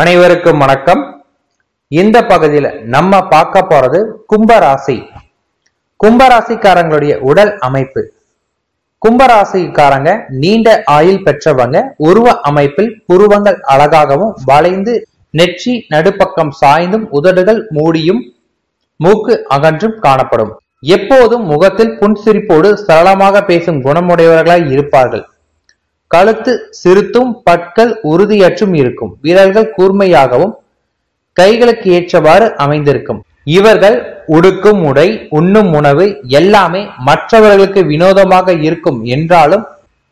அனைவருக்கும் வணக்கம். இந்த பகுதியில நம்ம பார்க்க போறது கும்பராசி. கும்பராசிக்காரங்களுடைய உடல் அமைப்பு. கும்பராசிக்காரங்க நீண்ட ஆயுள் பெற்றவங்க உருவ அமைப்பில் புருவங்கள் அழகாகவும் வளைந்து நெற்றி நடுப்பக்கம் சாய்ந்தும் உதடுகள் மூடியும் மூக்கு அகன்றும் காணப்படும். எப்போதும் முகத்தில் புன்சிரிப்போடு சரளமாக பேசும் குணமுடையவர்களாய் இருப்பார்கள். கழுத்து சிறுத்தும் பற்கள் உறுதியற்றும் இருக்கும். விரல்கள் கூர்மையாகவும் கைகளுக்கு ஏற்றவாறு அமைந்திருக்கும். இவர்கள் உடுக்கும் உடை உண்ணும் உணவு எல்லாமே மற்றவர்களுக்கு வினோதமாக இருக்கும் என்றாலும்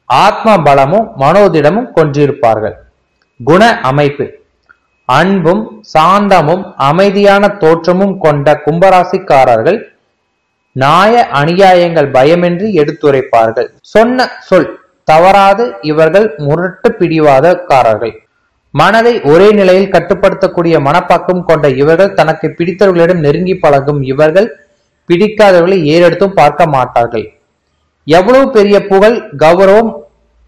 ஆத்ம பலமும் மனோதிடமும் கொண்டிருப்பார்கள். குண அமைப்பு. அன்பும் சாந்தமும் அமைதியான தோற்றமும் கொண்ட கும்பராசிக்காரர்கள் நாய அநியாயங்கள் பயமின்றி எடுத்துரைப்பார்கள். சொன்ன சொல் தவறாது இவர்கள் முரட்டு பிடிவாதக்காரர்கள். மனதை ஒரே நிலையில் கட்டுப்படுத்தக்கூடிய மனப்பாக்கம் கொண்ட இவர்கள் தனக்கு பிடித்தவர்களிடம் நெருங்கி பழகும் இவர்கள் பிடிக்காதவர்களை ஏறெடுத்தும் பார்க்க மாட்டார்கள். எவ்வளவு பெரிய புகழ் கௌரவம்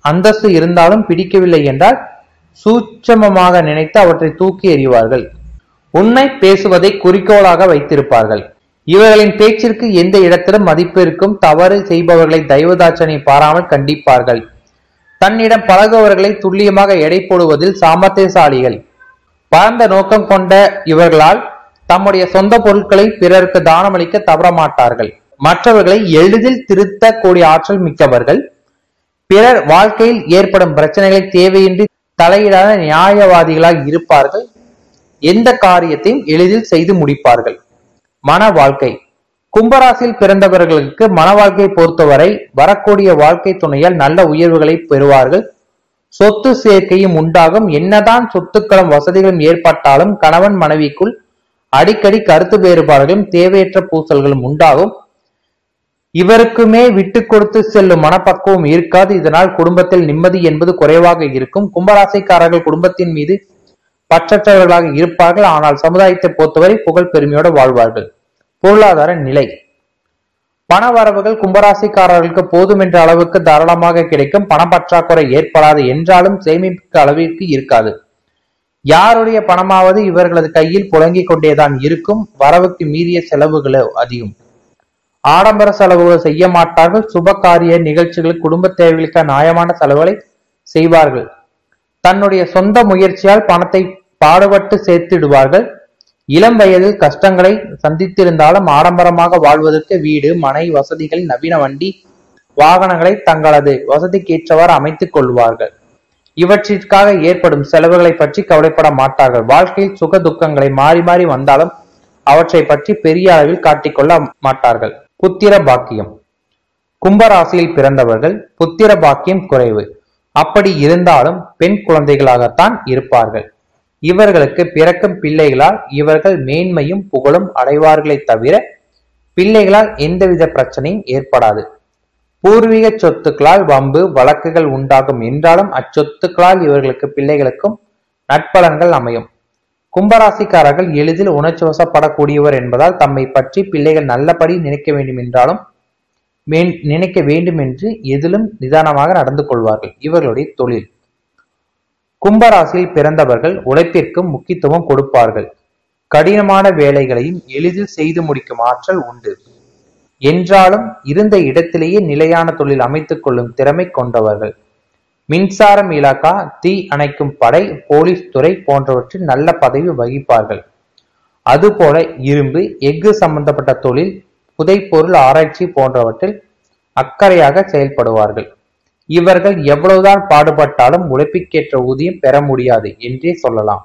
அந்தஸ்து இருந்தாலும் பிடிக்கவில்லை என்றால் சூட்சமமாக நினைத்து அவற்றை தூக்கி எறிவார்கள். உண்மை பேசுவதை குறிக்கோளாக வைத்திருப்பார்கள். இவர்களின் பேச்சிற்கு எந்த இடத்திலும் மதிப்பு இருக்கும் தவறு செய்பவர்களை தெய்வதாட்சனை பாராமல் கண்டிப்பார்கள். தன்னிடம் பழகுவர்களை துல்லியமாக எடை போடுவதில் சாமர்த்தியசாலிகள். பரந்த நோக்கம் கொண்ட இவர்களால் தம்முடைய சொந்த பொருட்களை பிறருக்கு தானமளிக்க தவறமாட்டார்கள். மற்றவர்களை எளிதில் திருத்தக்கூடிய ஆற்றல் மிக்கவர்கள். பிறர் வாழ்க்கையில் ஏற்படும் பிரச்சனைகளை தேவையின்றி தலையிடாத நியாயவாதிகளாக இருப்பார்கள். எந்த காரியத்தையும் எளிதில் செய்து முடிப்பார்கள். மன வாழ்க்கை. கும்பராசியில் பிறந்தவர்களுக்கு மன வாழ்க்கையை பொறுத்தவரை வரக்கூடிய வாழ்க்கை துணையால் நல்ல உயர்வுகளை பெறுவார்கள். சொத்து சேர்க்கையும் உண்டாகும். என்னதான் சொத்துக்களும் வசதிகளும் ஏற்பட்டாலும் கணவன் மனைவிக்குள் அடிக்கடி கருத்து வேறுபாடுகளும் தேவையற்ற பூசல்களும் உண்டாகும். இவருக்குமே விட்டு கொடுத்து செல்லும் மனப்பக்குவம் இருக்காது. இதனால் குடும்பத்தில் நிம்மதி என்பது குறைவாக இருக்கும். கும்பராசிக்காரர்கள் குடும்பத்தின் மீது பற்றற்றவர்களாக இருப்பார்கள். ஆனால் சமுதாயத்தை பொறுத்தவரை புகழ் பெருமையோடு வாழ்வார்கள். பொருளாதார நிலை. பண வரவுகள் கும்பராசிக்காரர்களுக்கு போதும் என்ற அளவுக்கு தாராளமாக கிடைக்கும். பணப்பற்றாக்குறை ஏற்படாது என்றாலும் சேமிப்புக்கு அளவிற்கு இருக்காது. யாருடைய பணமாவது இவர்களது கையில் புழங்கிக் கொண்டேதான் இருக்கும். வரவுக்கு மீறிய செலவுகளோ அதிகம். ஆடம்பர செலவுகள் செய்ய மாட்டார்கள். சுபகாரிய நிகழ்ச்சிகள் குடும்ப தேவைகளுக்கு நியாயமான செலவுகளை செய்வார்கள். தன்னுடைய சொந்த முயற்சியால் பணத்தை பாடுபட்டு சேர்த்திடுவார்கள். இளம் வயதில் கஷ்டங்களை சந்தித்திருந்தாலும் ஆடம்பரமாக வாழ்வதற்கு வீடு மனை வசதிகள் நவீன வண்டி வாகனங்களை தங்களது வசதிக்கேற்றவாறு அமைத்துக் கொள்வார்கள். இவற்றிற்காக ஏற்படும் செலவுகளை பற்றி கவலைப்பட மாட்டார்கள். வாழ்க்கையில் சுக துக்கங்களை மாறி மாறி வந்தாலும் அவற்றை பற்றி பெரிய அளவில் காட்டிக்கொள்ள மாட்டார்கள். புத்திர பாக்கியம். கும்பராசியில் பிறந்தவர்கள் புத்திர பாக்கியம் குறைவு. அப்படி இருந்தாலும் பெண் குழந்தைகளாகத்தான் இருப்பார்கள். இவர்களுக்கு பிறக்கும் பிள்ளைகளால் இவர்கள் மேன்மையும் புகழும் அடைவார்களே தவிர பிள்ளைகளால் எந்தவித பிரச்சனையும் ஏற்படாது. பூர்வீக சொத்துக்களால் வம்பு வழக்குகள் உண்டாகும் என்றாலும் அச்சொத்துக்களால் இவர்களுக்கு பிள்ளைகளுக்கும் நட்பலன்கள் அமையும். கும்பராசிக்காரர்கள் எளிதில் உணர்ச்சி வசப்படக்கூடியவர் என்பதால் தம்மை பற்றி பிள்ளைகள் நல்லபடி நினைக்க வேண்டும் என்றாலும் நினைக்க வேண்டும் என்று எதிலும் நிதானமாக நடந்து கொள்வார்கள். இவர்களுடைய தொழில். கும்பராசியில் பிறந்தவர்கள் உழைப்பிற்கும் முக்கியத்துவம் கொடுப்பார்கள். கடினமான வேலைகளையும் எளிதில் செய்து முடிக்கும் ஆற்றல் உண்டு. என்றாலும் இருந்த இடத்திலேயே நிலையான தொழில் அமைத்துக் கொள்ளும் திறமை கொண்டவர்கள். மின்சாரம் இலாக்கா தீ அணைக்கும் படை போலீஸ் துறை போன்றவற்றில் நல்ல பதவி வகிப்பார்கள். அதுபோல இரும்பு எஃகு சம்பந்தப்பட்ட தொழில் புதைப்பொருள் ஆராய்ச்சி போன்றவற்றில் அக்கறையாக செயல்படுவார்கள். இவர்கள் எவ்வளவுதான் பாடுபட்டாலும் உழைப்புக்கேற்ற ஊதியம் பெற முடியாது என்றே சொல்லலாம்.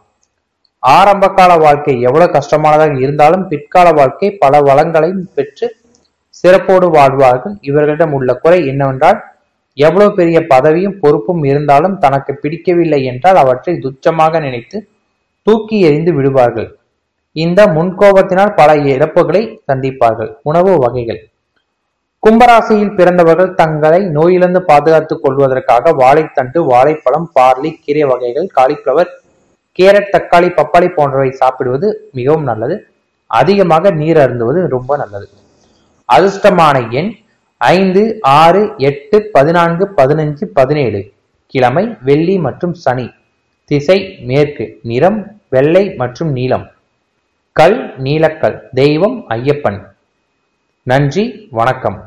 ஆரம்ப கால வாழ்க்கை எவ்வளவு கஷ்டமானதாக இருந்தாலும் பிற்கால வாழ்க்கை பல வளங்களையும் பெற்று சிறப்போடு வாழ்வார்கள். இவர்களிடம் உள்ள குறை என்னவென்றால் எவ்வளவு பெரிய பதவியும் பொறுப்பும் இருந்தாலும் தனக்கு பிடிக்கவில்லை என்றால் அவற்றை துச்சமாக நினைத்து தூக்கி எறிந்து விடுவார்கள். இந்த முன்கோபத்தினால் பல இழப்புகளை சந்திப்பார்கள். உணவு வகைகள். கும்பராசியில் பிறந்தவர்கள் தங்களை நோயிலிருந்து பாதுகாத்துக் கொள்வதற்காக வாழைத்தண்டு வாழைப்பழம் பார்லி கீரை வகைகள் காலிஃப்ளவர் கேரட் தக்காளி பப்பாளி போன்றவை சாப்பிடுவது மிகவும் நல்லது. அதிகமாக நீர் அருந்துவது ரொம்ப நல்லது. அதிர்ஷ்டமான எண் ஐந்து ஆறு எட்டு பதினான்கு பதினஞ்சு பதினேழு. கிழமை வெள்ளி மற்றும் சனி. திசை மேற்கு. நிறம் வெள்ளை மற்றும் நீலம். கல் நீலக்கல். தெய்வம் ஐயப்பன். நன்றி. வணக்கம்.